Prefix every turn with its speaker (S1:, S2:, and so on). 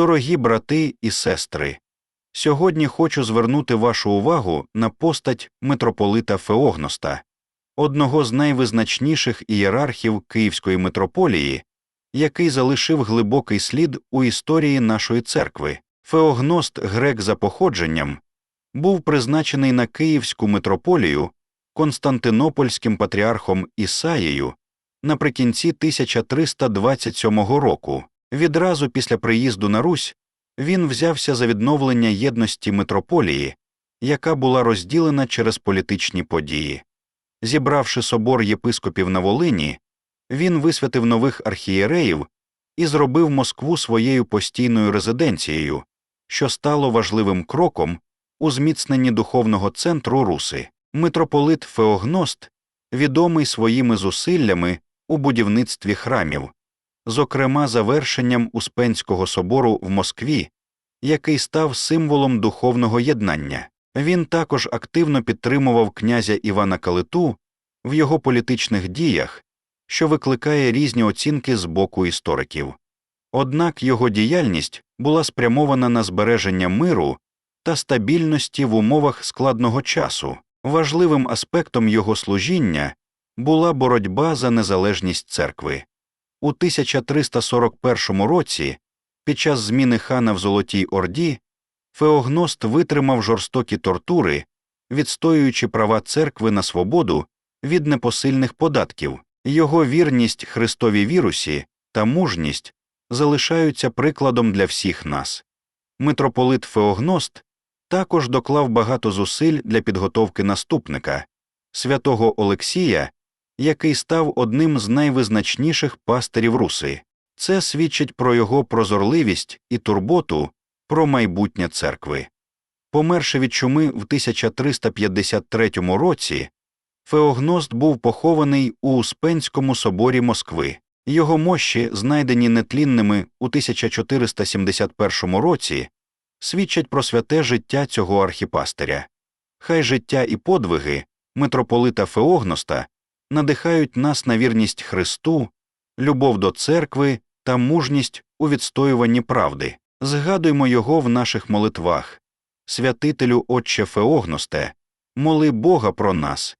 S1: Дорогі брати і сестри, сьогодні хочу звернути вашу увагу на постать митрополита Феогноста, одного з найвизначніших ієрархів Київської митрополії, який залишив глибокий слід у історії нашої церкви. Феогност, грек за походженням, був призначений на Київську митрополію Константинопольським патріархом Ісаєю наприкінці 1327 року. Відразу після приїзду на Русь він взявся за відновлення єдності митрополії, яка була розділена через політичні події. Зібравши собор єпископів на Волині, він висвятив нових архієреїв і зробив Москву своєю постійною резиденцією, що стало важливим кроком у зміцненні духовного центру Руси. Митрополит Феогност відомий своїми зусиллями у будівництві храмів, зокрема завершенням Успенського собору в Москві, який став символом духовного єднання. Він також активно підтримував князя Івана Калиту в його політичних діях, що викликає різні оцінки з боку істориків. Однак його діяльність була спрямована на збереження миру та стабільності в умовах складного часу. Важливим аспектом його служіння була боротьба за незалежність церкви. У 1341 році, під час зміни хана в Золотій Орді, Феогност витримав жорстокі тортури, відстоюючи права церкви на свободу від непосильних податків, його вірність Христовій вірусі та мужність залишаються прикладом для всіх нас. Митрополит Феогност також доклав багато зусиль для підготовки наступника святого Олексія, який став одним з найвизначніших пастирів руси. Це свідчить про його прозорливість і турботу про майбутнє церкви. Померши від чуми в 1353 році, Феогност був похований у Успенському соборі Москви. Його мощі, знайдені нетлінними у 1471 році, свідчать про святе життя цього архіпастиря. Хай життя і подвиги митрополита Феогноста надихають нас на вірність Христу, любов до церкви та мужність у відстоюванні правди. Згадуймо його в наших молитвах. Святителю Отче Феогносте, моли Бога про нас,